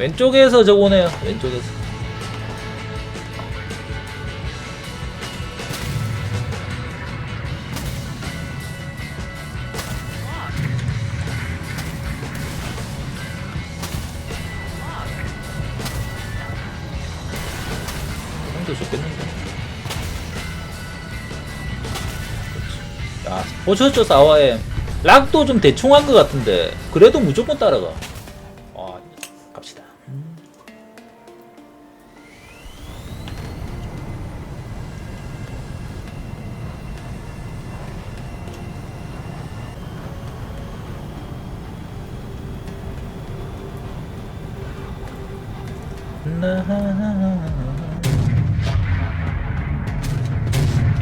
왼쪽에서 저거 오네요. 왼쪽에서. 형도 좋겠는데. 야, 보셨죠, 사와에. 락도 좀 대충 한 것 같은데, 그래도 무조건 따라가.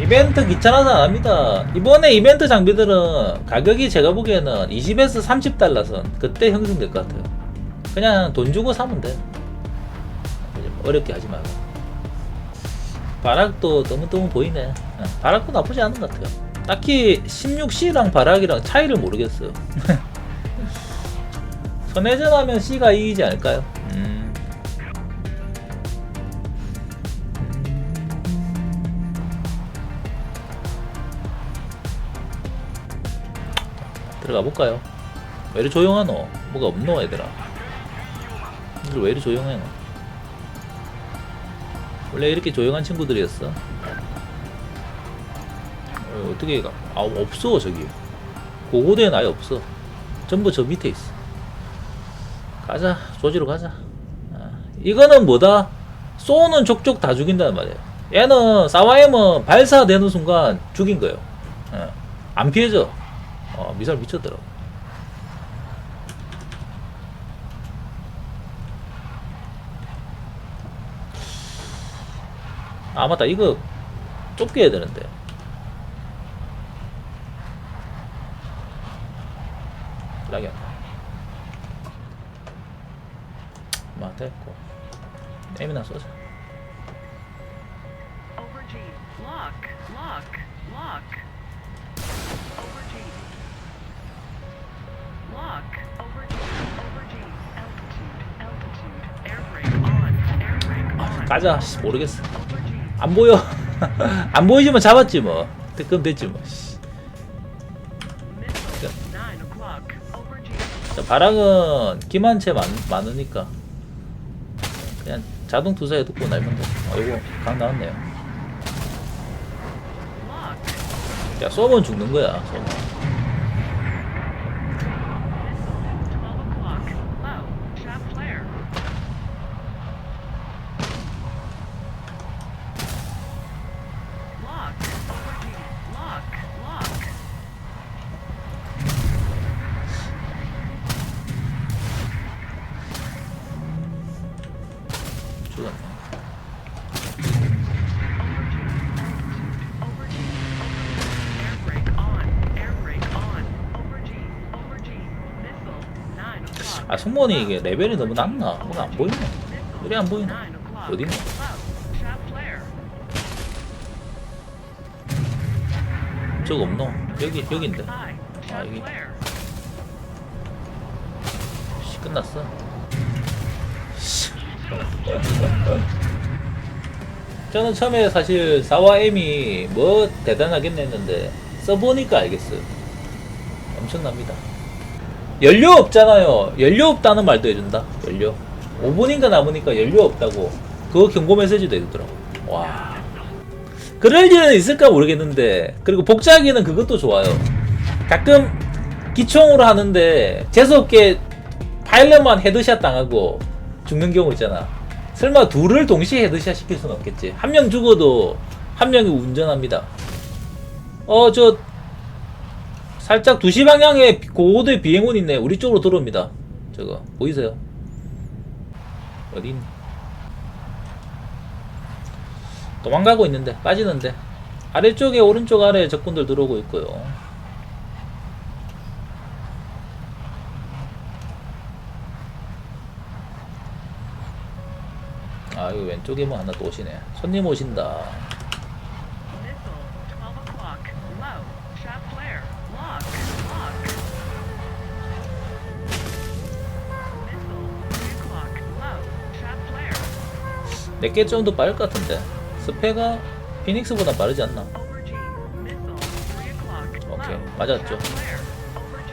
이벤트 귀찮아서 안 합니다. 이번에 이벤트 장비들은 가격이 제가 보기에는 20에서 30달러 선 그때 형성될 것 같아요. 그냥 돈 주고 사면 돼. 어렵게 하지 말고. 바락도 너무너무 보이네. 어, 바락도 나쁘지 않은 것 같아요. 딱히 16C랑 바락이랑 차이를 모르겠어요. 선회전 하면 C가 이기지 않을까요? 들어가 볼까요? 왜 이리 조용하노? 뭐가 없노 얘들아? 이들 왜 이리 조용해 너? 원래 이렇게 조용한 친구들이었어? 어, 어떻게 가? 아 없어 저기 고고대는 아예 없어 전부 저 밑에 있어 가자 조지로 가자 아, 이거는 뭐다? 쏘는 족족 다 죽인다는 말이에요 얘는 사와엠은 발사되는 순간 죽인 거예요 예. 안 피해져 어, 미사일 미쳤더라고. 아 맞다 이거 좁게 해야 되는데 락이 안 나. 막 됐고 에미나 쏘자 Over G. Lock. Lock. Lock. 가자 씨, 모르겠어. 안 보여 안 보이지만 잡았지 뭐 그럼 됐지 뭐 씨. Missile. Nine o'clock. Over G. 자, 바람은 기만체 많, 많으니까 그냥 자동 투사에 듣고 날면 돼. 어, 이거 강 나왔네요. 야, 쏘면 죽는 거야. 쏘면. 아, 승무원이 이게 레벨이 너무 낮나? 뭐가 안 보이네. 그래, 안 보이네. Nine o'clock. 어디 있노? Low. Shaft flare. 저거 없노? 여기, 여기인데. 아, 여기. 씨, 끝났어. 씨. 저는 처음에 사실 4와 M이 뭐 대단하겠네 했는데 써보니까 알겠어요. 엄청납니다. 연료 없잖아요. 연료 없다는 말도 해준다. 연료. 5분인가 남으니까 연료 없다고. 그거 경고 메시지도 해주더라고. 와. 그럴 일은 있을까 모르겠는데. 그리고 복사하기는 그것도 좋아요. 가끔 기총으로 하는데 재수없게 파일럿만 헤드샷 당하고 죽는 경우 있잖아. 설마 둘을 동시에 헤드샷 시킬 수는 없겠지. 한 명 죽어도 한 명이 운전합니다. 어, 저 살짝 2시 방향에 고고도의 비행운 있네. 우리 쪽으로 들어옵니다. 저거 보이세요? 어디 있니? 도망가고 있는데 빠지는데 아래쪽에 오른쪽 아래 적군들 들어오고 있고요. 아 이거 왼쪽에 뭐 하나 또 오시네. 손님 오신다. 내게 좀 더 빠를 것 같은데 스페가 피닉스보다 빠르지 않나? Over G. Missile. 3 o'clock. 오케이. 맞았죠. Shot flare. Over G.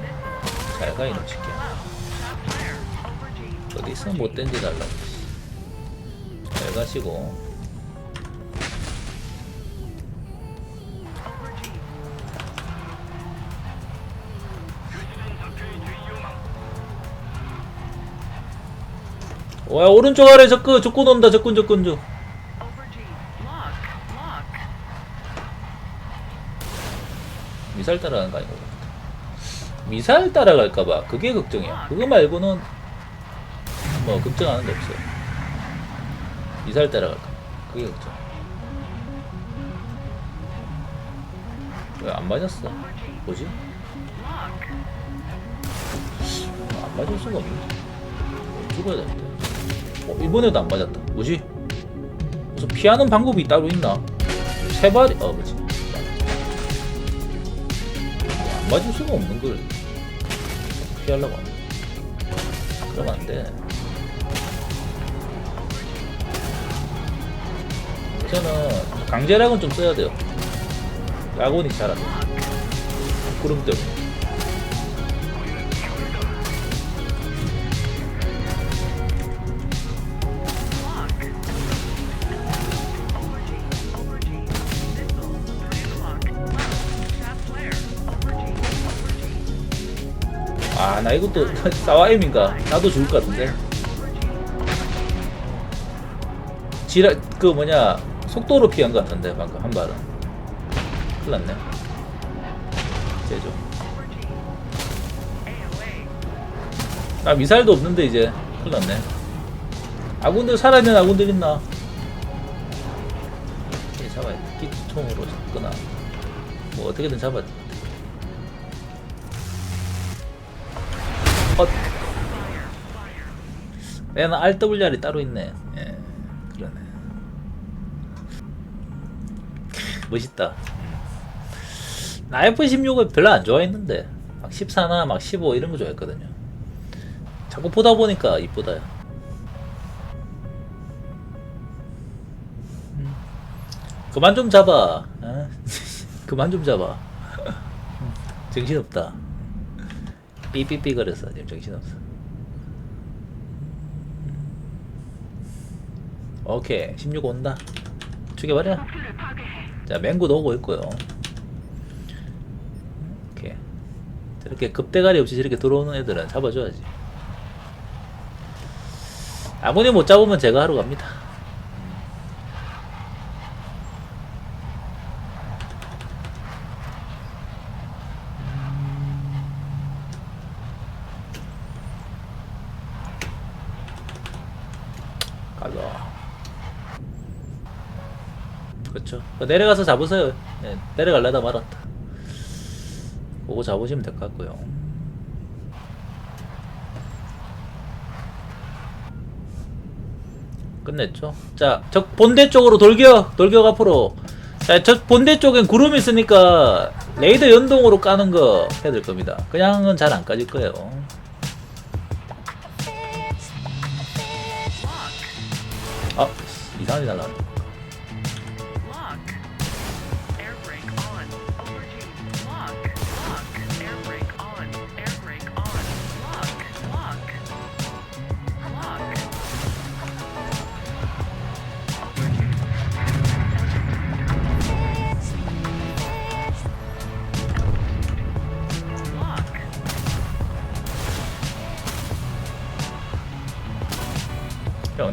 Missile. 잘 가, 이놈 새끼야. Low. Shot flare. Over G. 어디 있어 Over G. 못된 짓 하려고 잘 가시고 와 오른쪽 아래 적군 적군 온다 적군 적군 적. 미사일 따라가는 거 아니고 미사일 따라갈까봐 그게 걱정이야. 그거 말고는 뭐 걱정하는 게 없어요. 미사일 따라갈까? 그게 걱정 왜 안 맞았어. 뭐지. 안 맞을 수가 없네. 죽어야 되는데 어, 이번에도 안 맞았다. 뭐지? 무슨 피하는 방법이 따로 있나? 세 발이 어 그렇지. 안 맞을 수가 없는 걸 피하려고 하네 그러면 안돼. 우선은 강제락은 좀 써야 돼요. 야곤이 잘안 돼. 구름 때문에 나 이것도 사와임인가? 나도 죽을 것 같은데. 지라 그 뭐냐 속도로 피한 것 같은데 방금 한 발은. 큰일 났네. 제조. 나 미사일도 없는데 이제. 큰일 났네. 아군들 살아있는 아군들 있나? 이 잡아야 돼. 기총으로 잡거나. 뭐 어떻게든 잡아야 돼 어, Fire. Fire. 얘는 RWR이 따로 있네 예 그러네 크, 멋있다 나 F16을 별로 안 좋아했는데 막 14나 막 15 이런 거 좋아했거든요 자꾸 보다 보니까 이쁘다 음. 그만 좀 잡아 어? 그만 좀 잡아 정신없다 삐삐삐 거렸어 지금 정신없어. 오케이 16 온다. 죽여버려. 자 맹구도 오고 있고요. 오케이. 저렇게 급대가리 없이 저렇게 들어오는 애들은 잡아줘야지. 아무리 못 잡으면 제가 하러 갑니다 가자 그렇죠 내려가서 잡으세요. 네, 내려갈려다 말았다. 보고 잡으시면 될 것 같고요. 끝냈죠? 자 저 본대 쪽으로 돌격 돌격 앞으로. 자 저 본대 쪽엔 구름이 있으니까 레이더 연동으로 까는 거 해야 될 겁니다. 그냥은 잘 안 까질 거예요. 아 이상하게 날라왔네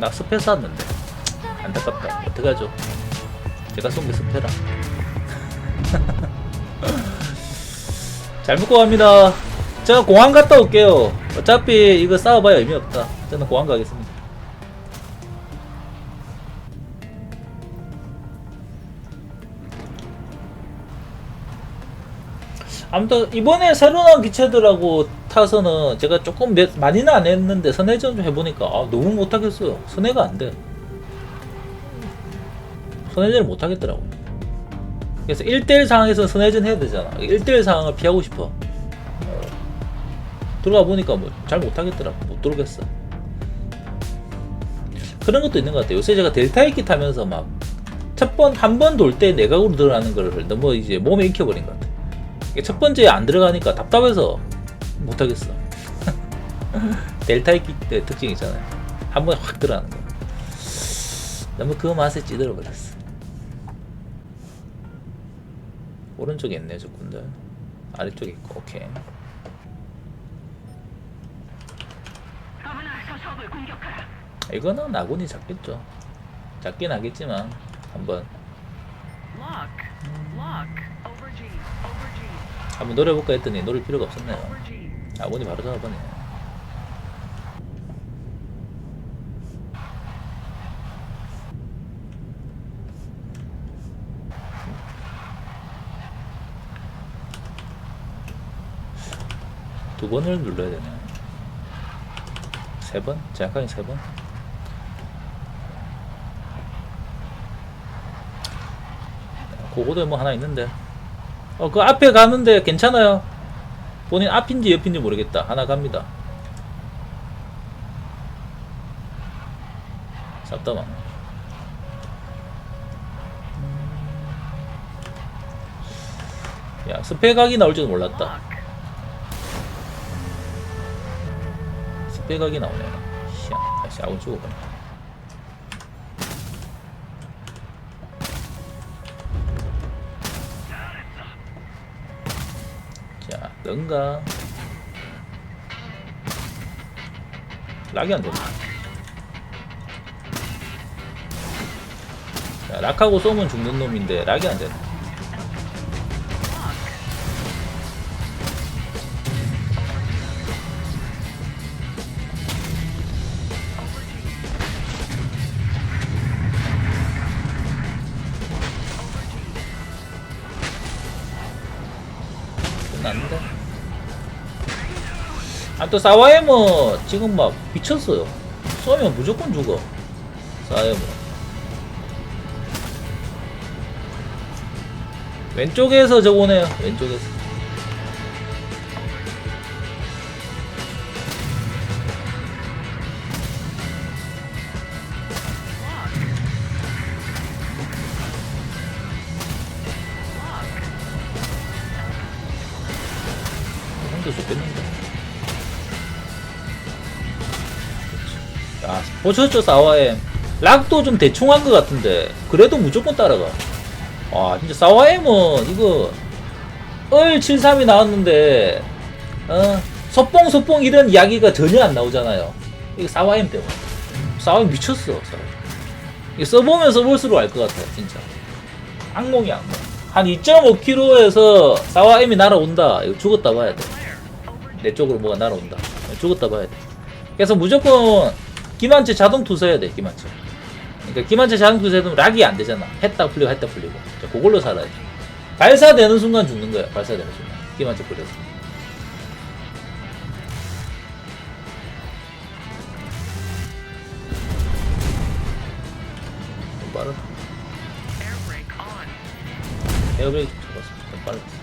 나 스페 쐈는데. 안타깝다. 어떡하죠? 제가 쏜 게 스페라. 잘 먹고 갑니다. 제가 공항 갔다 올게요. 어차피 이거 싸워봐야 의미 없다. 저는 공항 가겠습니다. 아무튼 이번에 새로 나온 기체들하고 타서는 제가 조금 몇, 많이는 안 했는데 선회전 좀 해보니까 아, 너무 못하겠어요. 선회가 안 돼. 선회전을 못하겠더라고. 그래서 1대1 상황에서 선회전 해야 되잖아. 1대1 상황을 피하고 싶어. 어, 들어가 보니까 뭐 잘 못하겠더라고. 못 들어오겠어. 그런 것도 있는 것 같아요. 요새 제가 델타 이기 타면서 막 첫 번 한 번 돌 때 내각으로 들어가는 걸 너무 이제 몸에 익혀버린 것 같아. 이게 첫 번째 안 들어가니까 답답해서 못 하겠어. 델타 이기 때 특징 있잖아요. 한 번에 확 들어가는 거. 너무 그 맛에 찌들어 버렸어. 오른쪽에 있네 적군들. 아래쪽에 있고 오케이. 저. 이거는 아군이 잡겠죠. 잡긴 하겠지만 한번 Lock. 한번 노려볼까 했더니 노릴 필요가 없었네요. 아군이 바로 잡아버네. 두 번을 눌러야 되네. 세 번? 정확하게 세 번? 그거도 뭐 하나 있는데. 어, 그 앞에 가는데 괜찮아요. 본인 앞인지 옆인지 모르겠다. 하나 갑니다. 쌉다만. 야, 스펙각이 나올 줄 몰랐다. 스펙각이 나오네. 희야, 다시 아군 죽어버려. 넌가. 락이 안 되네. 자, 락하고 쏘면 죽는 놈인데 락이 안 되네. 또 사와에모 지금 막 미쳤어요. 쏘면 무조건 죽어. 사와에모. 왼쪽에서 저거 오네요. 왼쪽에서. 야, 보셨죠, 사와엠. 락도 좀 대충 한 것 같은데, 그래도 무조건 따라가. 와, 진짜 사와엠은 이거, 얼 73이 나왔는데, 어, 소뽕, 소뽕 이런 이야기가 전혀 안 나오잖아요. 이거 사와엠 때문에. 사와엠 미쳤어, 사와엠. 이거 써보면 써볼수록 알 것 같아, 진짜. 악몽이 악몽. 한 2.5km에서 사와엠이 날아온다. 이거 죽었다 봐야 돼. Flare. Over G. 내 쪽으로 뭐가 날아온다. 죽었다 봐야 돼. 그래서 무조건 기만체 자동 투서해야 돼, 기만체. 그러니까 기만체 자동 투서해도 락이 안 되잖아. 했다 풀리고 했다 풀리고. 자, 그걸로 살아야 돼. 발사되는 순간 죽는 거야, 발사되는 순간. 기만체 풀려서. 좀 빠르다. 에어브레이크 잡았어. 좀 빠르다.